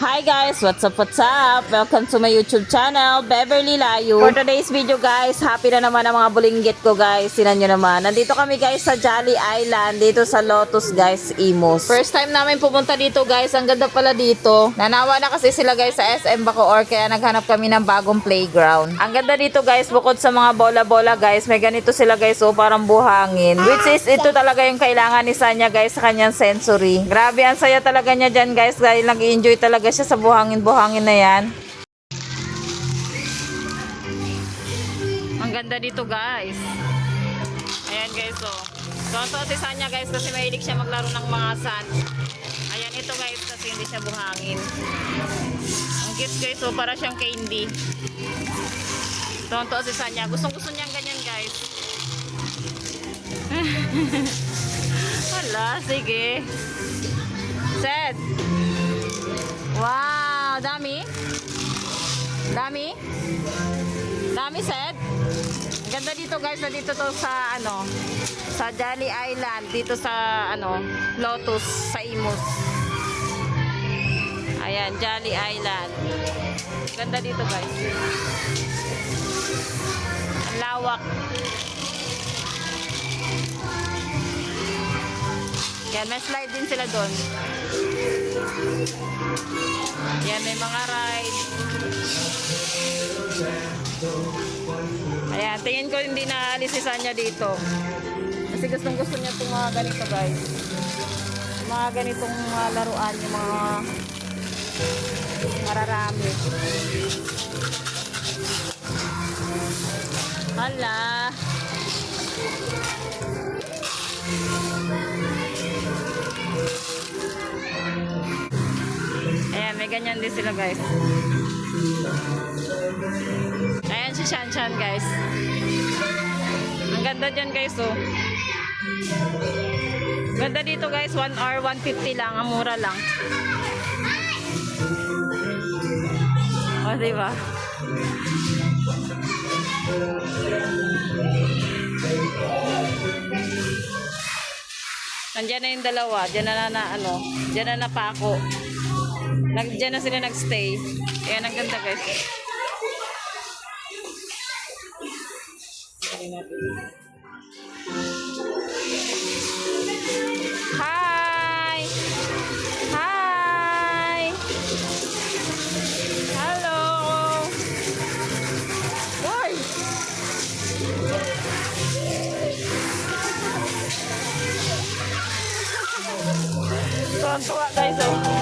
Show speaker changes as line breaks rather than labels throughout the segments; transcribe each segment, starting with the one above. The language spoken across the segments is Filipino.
Hi guys! What's up, what's up? Welcome to my YouTube channel, Beverly Layo. For today's video guys, happy na naman ang mga bulinggit ko guys. Sinan nyo naman. Nandito kami guys sa Jolly Island, dito sa Lotus guys, Imus. First time namin pumunta dito guys, ang ganda pala dito. Nanawa na kasi sila guys sa SM Bacoor, kaya naghanap kami ng bagong playground. Ang ganda dito guys, bukod sa mga bola-bola guys, may ganito sila guys, oh, parang buhangin. Which is, ito talaga yung kailangan ni Sanya guys sa kanyang sensory. Grabe, ang saya talaga niya dyan guys, dahil nag-enjoy talaga siya sa buhangin-buhangin na yan. Ang ganda dito guys. Ayan guys oh. So, si Sanya guys kasi mahilig siya maglaro ng mga sand. Ayan ito guys kasi hindi siya buhangin. Ang cute guys oh, para siyang candy. Tonto si Sanya. Gustong gusto niyang ganyan guys. Hala, sige. Set. Wow, dami. Dami. Dami set. Ganda dito guys, na dito to sa ano, sa Jolly Island, dito sa ano, Lotus sa Imus. Ayan, Jolly Island. Ganda dito guys. Lawak. Yan, may slide din sila doon. Yan, may mga ride. Ayan, tingin ko hindi naalis si Sanya dito. Kasi gustong gusto niya itong mga ganito guys. Mga ganitong mga laruan, yung mga mararami. Hala. Ayan, may ganyan din sila guys. Ayan si Shan Shan guys. Ang ganda dyan guys oh. Ganda dito guys, 1 hour 150 lang, ang mura lang. O, diba? Nandiyan na yung dalawa, diyan na na, ano, diyan na napako. Nag, na sila nagstay. Ayan, ang ganda guys. Hi! Hi! Hello! Uy! Tuwan-tuwa guys oh.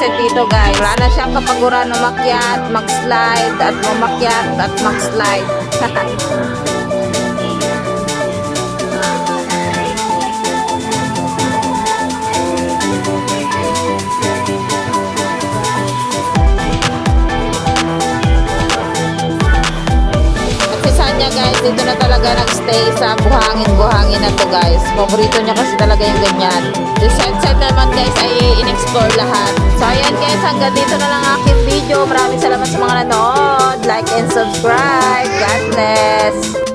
Sunset dito guys. Wala na siyang kapaguran umakyat, mag-slide at umakyat at mag-slide. dito na talaga nag-stay sa buhangin-buhangin na to guys. Paborito niya kasi talaga yung ganyan. The sunset naman guys ay in-explore lahat. So ayan guys, hanggang dito na lang aking video. Maraming salamat sa mga nanood. Like and subscribe. God bless.